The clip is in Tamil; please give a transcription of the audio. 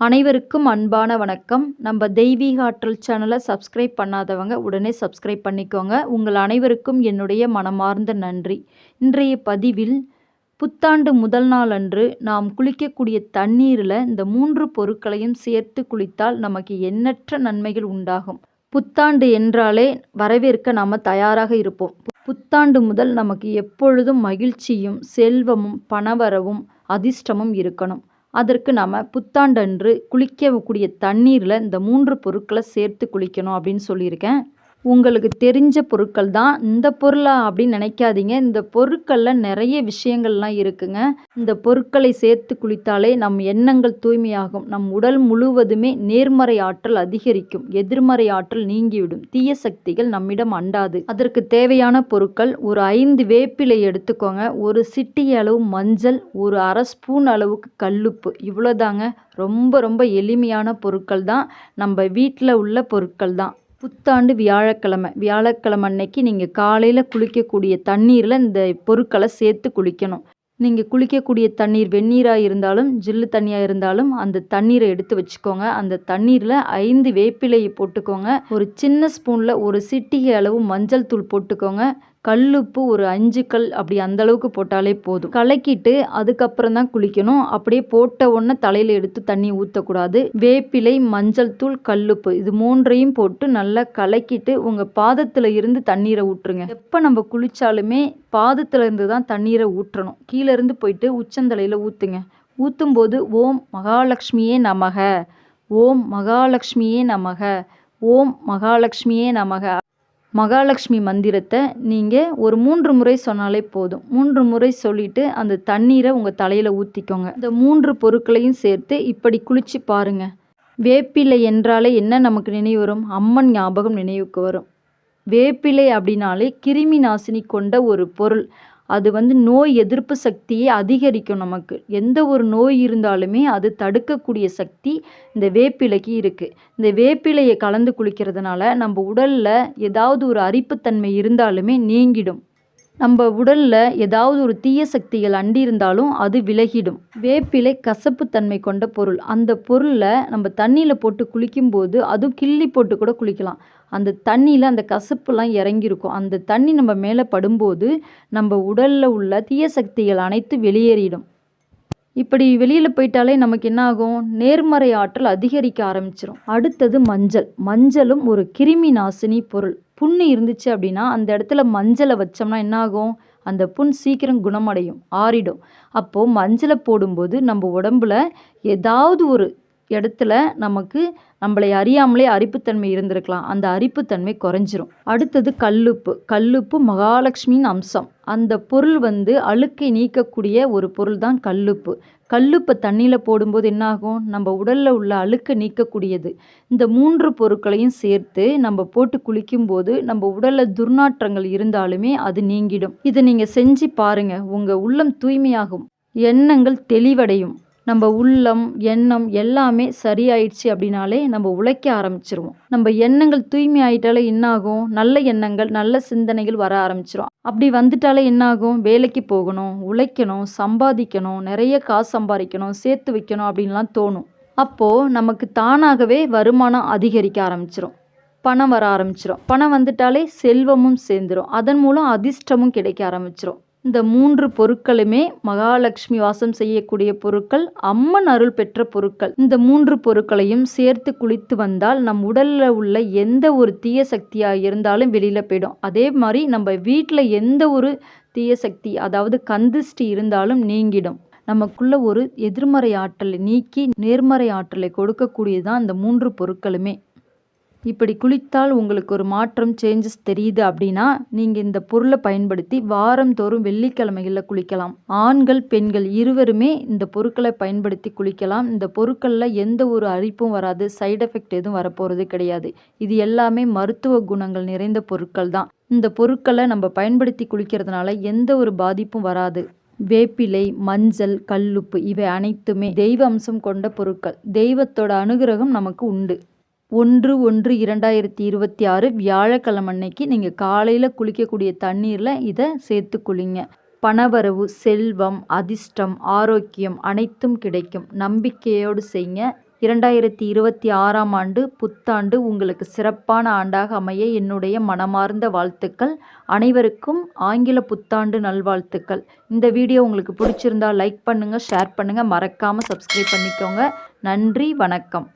அனைவருக்கும் அன்பான வணக்கம். நம்ம தெய்வீக ஆற்றல் சேனலை சப்ஸ்கிரைப் பண்ணாதவங்க உடனே சப்ஸ்கிரைப் பண்ணிக்கோங்க. உங்கள் அனைவருக்கும் என்னுடைய மனமார்ந்த நன்றி. இன்றைய பதிவில் புத்தாண்டு முதல் நாள் அன்று நாம் குளிக்கக்கூடிய தண்ணீரில் இந்த மூன்று பொருட்களையும் சேர்த்து குளித்தால் நமக்கு எண்ணற்ற நன்மைகள் உண்டாகும். புத்தாண்டு என்றாலே வரவேற்க நாம் தயாராக இருப்போம். புத்தாண்டு முதல் நமக்கு எப்பொழுதும் மகிழ்ச்சியும் செல்வமும் பணவரவும் அதிர்ஷ்டமும் இருக்கணும். அதற்கு நாம் புத்தாண்டன்று குளிக்கக்கூடிய தண்ணீரில் இந்த மூன்று பொருட்களை சேர்த்து குளிக்கணும் அப்படின்னு சொல்லியிருக்கேன். உங்களுக்கு தெரிஞ்ச பொருட்கள் தான். இந்த பொருளா அப்படின்னு நினைக்காதீங்க. இந்த பொருட்களில் நிறைய விஷயங்கள்லாம் இருக்குங்க. இந்த பொருட்களை சேர்த்து குளித்தாலே நம் எண்ணங்கள் தூய்மையாகும். நம் உடல் முழுவதுமே நேர்மறை ஆற்றல் அதிகரிக்கும். எதிர்மறை ஆற்றல் நீங்கிவிடும். தீய சக்திகள் நம்மிடம் அண்டாது. அதற்கு தேவையான பொருட்கள் ஒரு ஐந்து வேப்பிலை எடுத்துக்கோங்க. ஒரு சிட்டி அளவு மஞ்சள் ஒரு அரை ஸ்பூன் அளவுக்கு கல்லுப்பு. இவ்வளோதாங்க. ரொம்ப ரொம்ப எளிமையான பொருட்கள் தான். நம்ம வீட்டில் உள்ள பொருட்கள் தான். புத்தாண்டு வியாழக்கிழமை. வியாழக்கிழமை அன்னைக்கு நீங்கள் காலையில் குளிக்கக்கூடிய தண்ணீரில் இந்த பொருட்களை சேர்த்து குளிக்கணும். நீங்கள் குளிக்கக்கூடிய தண்ணீர் வெந்நீராக இருந்தாலும் ஜில்லு தண்ணியாக இருந்தாலும் அந்த தண்ணீரை எடுத்து வச்சுக்கோங்க. அந்த தண்ணீரில் ஐந்து வேப்பிலையை போட்டுக்கோங்க. ஒரு சின்ன ஸ்பூனில் ஒரு சிட்டிகை அளவு மஞ்சள் தூள் போட்டுக்கோங்க. கல்லுப்பு ஒரு அஞ்சு கல் அப்படி அந்த அளவுக்கு போட்டாலே போதும். கலக்கிட்டு அதுக்கப்புறம் தான் குளிக்கணும். அப்படியே போட்ட உடனே தலையில் எடுத்து தண்ணி ஊற்றக்கூடாது வேப்பிலை மஞ்சள் தூள் கல்லுப்பு இது மூன்றையும் போட்டு நல்லா கலக்கிட்டு உங்கள் பாதத்தில் இருந்து தண்ணீரை ஊற்றுங்க. எப்போ நம்ம குளித்தாலுமே பாதத்தில் இருந்து தான் தண்ணீரை ஊற்றணும். கீழேருந்து போயிட்டு உச்சந்தலையில் ஊற்றுங்க ஊற்றும்போது ஓம் மகாலட்சுமியே நமக. ஓம் மகாலட்சுமியே நமக. ஓம் மகாலட்சுமியே நமக. மகாலட்சுமி மந்திரத்தை நீங்கள் ஒரு மூன்று முறை சொன்னாலே போதும். மூன்று முறை சொல்லிவிட்டு அந்த தண்ணீரை உங்கள் தலையில் ஊற்றிக்கோங்க இந்த மூன்று பொருட்களையும் சேர்த்து இப்படி குளித்து பாருங்கள் வேப்பிலை என்றாலே என்ன நமக்கு நினைவு வரும்? அம்மன் ஞாபகம் நினைவுக்கு வரும். வேப்பிலை அப்படின்னாலே கிருமி நாசினி கொண்ட ஒரு பொருள். அது வந்து நோய் எதிர்ப்பு சக்தியை அதிகரிக்கும் நமக்கு. எந்த ஒரு நோய் இருந்தாலுமே அது தடுக்கக்கூடிய சக்தி இந்த வேப்பிலைக்கு இருக்குது இந்த வேப்பிலையை கலந்து குளிக்கிறதுனால நம்ம உடலில் ஏதாவது ஒரு அரிப்புத்தன்மை இருந்தாலுமே நீங்கிடும். நம்ம உடலில் ஏதாவது ஒரு தீய சக்திகள் அண்டி இருந்தாலும் அது விலகிடும். வேப்பிலை கசப்புத்தன்மை கொண்ட பொருள். அந்த பொருளை நம்ம தண்ணியில் போட்டு குளிக்கும்போது அதுவும் கிள்ளி போட்டு கூட குளிக்கலாம். அந்த தண்ணியில் அந்த கசப்புலாம் இறங்கியிருக்கும். அந்த தண்ணி நம்ம மேலே படும்போது நம்ம உடலில் உள்ள தீய சக்திகள் அனைத்து வெளியேறிடும். இப்படி வெளியில் போயிட்டாலே நமக்கு என்ன ஆகும்? நேர்மறை ஆற்றல் அதிகரிக்க ஆரம்பிச்சிடும் அடுத்தது மஞ்சள். மஞ்சளும் ஒரு கிருமி நாசினி பொருள். புண்ணு இருந்துச்சு அப்படின்னா அந்த இடத்துல மஞ்சளை வச்சோம்னா என்ன ஆகும் அந்த புண் சீக்கிரம் குணமடையும் ஆறிடும். அப்போது மஞ்சளை போடும்போது நம்ம உடம்புல ஏதாவது ஒரு இடத்துல நமக்கு நம்மளை அறியாமலே அரிப்புத்தன்மை இருந்திருக்கலாம். அந்த அரிப்புத்தன்மை குறைஞ்சிரும். அடுத்தது கல்லுப்பு. கல்லுப்பு மகாலட்சுமியின் அம்சம். அந்த பொருள் வந்து அழுக்கை நீக்கக்கூடிய ஒரு பொருள் தான் கல்லுப்பு. கல்லுப்பை தண்ணியில் போடும்போது என்னாகும்? நம்ம உடலில் உள்ள அழுக்கை நீக்கக்கூடியது. இந்த மூன்று பொருட்களையும் சேர்த்து நம்ம போட்டு குளிக்கும்போது நம்ம உடலில் துர்நாற்றங்கள் இருந்தாலுமே அது நீங்கிடும். இதை நீங்கள் செஞ்சு பாருங்கள் உங்கள் உள்ளம் தூய்மையாகும். எண்ணங்கள் தெளிவடையும். நம்ம உள்ளம் எண்ணம் எல்லாமே சரியாயிடுச்சு அப்படின்னாலே நம்ம உழைக்க ஆரம்பிச்சிருவோம். நம்ம எண்ணங்கள் தூய்மை ஆயிட்டாலே என்னாகும்? நல்ல எண்ணங்கள் நல்ல சிந்தனைகள் வர ஆரம்பிச்சிரும். அப்படி வந்துட்டாலே என்னாகும்? வேலைக்கு போகணும் உழைக்கணும் சம்பாதிக்கணும் நிறைய காசு சம்பாதிக்கணும் சேர்த்து வைக்கணும் அப்படின்லாம் தோணும். அப்போது நமக்கு தானாகவே வருமானம் அதிகரிக்க ஆரம்பிச்சிரும். பணம் வர ஆரம்பிச்சிரும். பணம் வந்துட்டாலே செல்வமும் சேர்ந்துடும் அதன் மூலம் அதிர்ஷ்டமும் கிடைக்க ஆரம்பிச்சிரும். இந்த மூன்று பொருட்களுமே மகாலட்சுமி வாசம் செய்யக்கூடிய பொருட்கள் அம்மன் அருள் பெற்ற பொருட்கள். இந்த மூன்று பொருட்களையும் சேர்த்து குளித்து வந்தால் நம் உடலில் உள்ள எந்த ஒரு தீய சக்தியாக இருந்தாலும் வெளியில் போயிடும். அதே மாதிரி நம்ம வீட்டில் எந்த ஒரு தீய சக்தி அதாவது கந்திஷ்டி இருந்தாலும் நீங்கிடும். நமக்குள்ள ஒரு எதிர்மறை ஆற்றலை நீக்கி நேர்மறை ஆற்றலை கொடுக்கக்கூடியதான் இந்த மூன்று பொருட்களுமே. இப்படி குளித்தால் உங்களுக்கு ஒரு மாற்றம் சேஞ்சஸ் தெரியுது அப்படின்னா நீங்கள் இந்த பொருளை பயன்படுத்தி வாரந்தோறும் வெள்ளிக்கிழமைகளில் குளிக்கலாம். ஆண்கள் பெண்கள் இருவருமே இந்த பொருட்களை பயன்படுத்தி குளிக்கலாம். இந்த பொருட்களில் எந்த ஒரு அரிப்பும் வராது சைடு எஃபெக்ட் எதுவும் வரப்போகிறது கிடையாது. இது எல்லாமே மருத்துவ குணங்கள் நிறைந்த பொருட்கள் தான். இந்த பொருட்களை நம்ம பயன்படுத்தி குளிக்கிறதுனால எந்த ஒரு பாதிப்பும் வராது. வேப்பிலை மஞ்சள் கல்லுப்பு இவை அனைத்துமே தெய்வ அம்சம் கொண்ட பொருட்கள். தெய்வத்தோட அனுகிரகம் நமக்கு உண்டு. ஒன்று ஒன்று இரண்டாயிரத்தி இருபத்தி ஆறு வியாழக்கிழமை அன்னைக்கு நீங்கள் காலையில் குளிக்கக்கூடிய தண்ணீரில் இதை சேர்த்து குளிங்க பணவரவு செல்வம் அதிர்ஷ்டம் ஆரோக்கியம் அனைத்தும் கிடைக்கும். நம்பிக்கையோடு செய்யுங்க. இரண்டாயிரத்தி இருபத்தி ஆறாம் ஆண்டு புத்தாண்டு உங்களுக்கு சிறப்பான ஆண்டாக அமைய என்னுடைய மனமார்ந்த வாழ்த்துக்கள். அனைவருக்கும் ஆங்கில புத்தாண்டு நல்வாழ்த்துக்கள். இந்த வீடியோ உங்களுக்கு பிடிச்சிருந்தா லைக் பண்ணுங்கள் ஷேர் பண்ணுங்கள் மறக்காமல் சப்ஸ்கிரைப் பண்ணிக்கோங்க. நன்றி வணக்கம்.